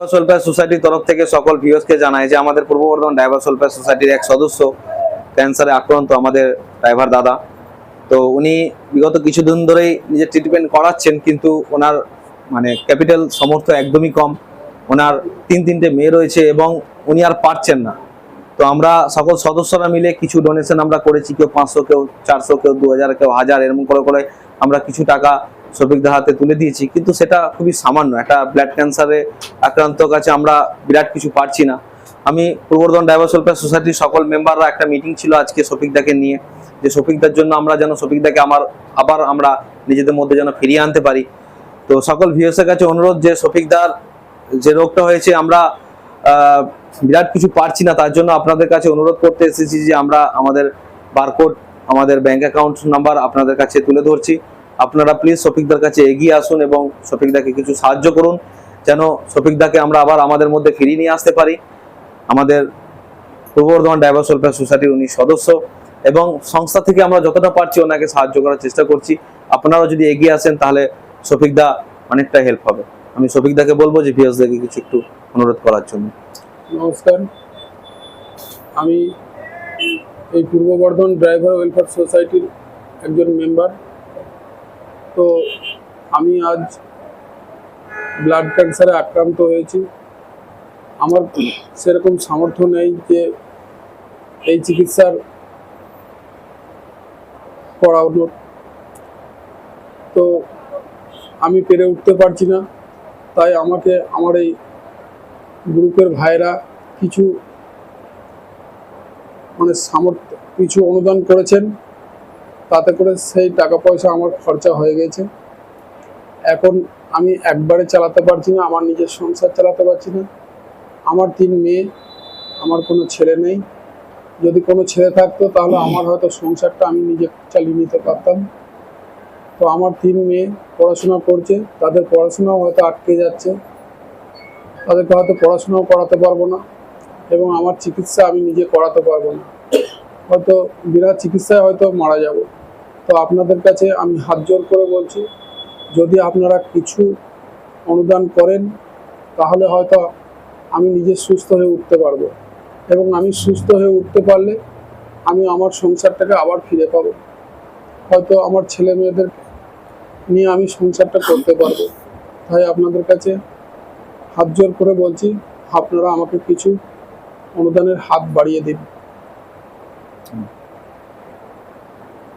সোলফেয়ার সোসাইটির তরফ থেকে সকল ভিউয়ার্সকে জানাই যে আমাদের পূর্ব বর্ধমান ড্রাইভার সোলফেয়ার সোসাইটির এক সদস্য ক্যান্সারে আক্রান্ত আমাদের ড্রাইভার দাদা। তো উনি বিগত কিছুদিন ধরেই নিজের ট্রিটমেন্ট করাচ্ছেন, কিন্তু ওনার মানে ক্যাপিটাল সমর্থ একদমই কম। ওনার তিন তিনটে মেয়ে রয়েছে এবং উনি আর পারছেন না। তো আমরা সকল সদস্যরা মিলে কিছু ডোনেশন আমরা করেছি, কেউ পাঁচশো, কেউ চারশো, কেউ দু হাজার, কেউ হাজার, এরকম করে করে আমরা কিছু টাকা শফিকদার হাতে তুলে দিয়েছি, কিন্তু সেটা খুবই সামান্য। একটা ব্লাড ক্যান্সারে আক্রান্ত কাছে আমরা বিরাট কিছু পারছি না। আমি পূর্বর্ধন ড্রাইভার ওয়েলফেয়ার সোসাইটির সকল মেম্বাররা একটা মিটিং ছিল আজকে শফিকদাকে নিয়ে, যে শফিকদার জন্য আমরা যেন শফিকদাকে আমার, আবার আমরা নিজেদের মধ্যে যেন ফিরিয়ে আনতে পারি। তো সকল ভিউসের কাছে অনুরোধ যে শফিকদার যে রোগটা হয়েছে আমরা বিরাট কিছু পারছি না, তার জন্য আপনাদের কাছে অনুরোধ করতে এসেছি যে আমরা আমাদের বারকোড আমাদের ব্যাংক অ্যাকাউন্ট নাম্বার আপনাদের কাছে তুলে ধরছি। আপনারা প্লিজ শফিকদার কাছে এগিয়ে আসুন এবং শফিকদাকে কিছু সাহায্য করুন, যেন শফিকদাকে আমরা আবার আমাদের মধ্যে ফিরিয়ে নিয়ে আসতে পারি। আমাদের পূর্ব বর্ধমান ড্রাইভার ওয়েলফেয়ার সোসাইটির উনি সদস্য এবং সংস্থা থেকে আমরা যতটা পারছি ওনাকে সাহায্য করার চেষ্টা করছি। আপনারাও যদি এগিয়ে আসেন, তাহলে শফিকদা অনেকটা হেল্প হবে। আমি শফিকদাকে বলব যে ভিএসদাকে কিছু একটু অনুরোধ করার জন্য। নমস্কার। আমি এই পূর্ব বর্ধমান ড্রাইভার ওয়েলফেয়ার সোসাইটির একজন মেম্বার তো আমি আজ ব্লাড ক্যান্সারে আক্রান্ত হয়েছি। আমার সেরকম সামর্থ্য নেই যে এই চিকিৎসার করানোর। তো আমি পেরে উঠতে পারছি না। তাই আমাকে, আমার এই গ্রুপের ভাইরা কিছু মানে সামর্থ্য, কিছু অনুদান করেছেন। তাতে করে সেই টাকা পয়সা আমার খরচা হয়ে গেছে। এখন আমি একবারে চালাতে পারছি না, আমার নিজের সংসার চালাতে পারছি না। আমার তিন মেয়ে, আমার কোনো ছেলে নেই। যদি কোনো ছেলে থাকতো তাহলে আমার হয়তো সংসারটা আমি নিজে চালিয়ে নিতে পারতাম। তো আমার তিন মেয়ে পড়াশোনা করছে, তাদের পড়াশোনাও হয়তো আটকে যাচ্ছে। তাদেরকে হয়তো পড়াশোনাও করাতে পারব না এবং আমার চিকিৎসা আমি নিজে করাতে পারব না। হয়তো বিনা চিকিৎসায় হয়তো মারা যাব। তো আপনাদের কাছে আমি হাত জোর করে বলছি, যদি আপনারা কিছু অনুদান করেন, তাহলে হয়তো আমি নিজে সুস্থ হয়ে উঠতে পারব। এবং আমি সুস্থ হয়ে উঠতে পারলে আমি আমার সংসারটাকে আবার ফিরে পাবো। হয়তো আমার ছেলে মেয়েদের নিয়ে আমি সংসারটা করতে পারব। তাই আপনাদের কাছে হাত জোর করে বলছি, আপনারা আমাকে কিছু অনুদানের হাত বাড়িয়ে দিন। Amen.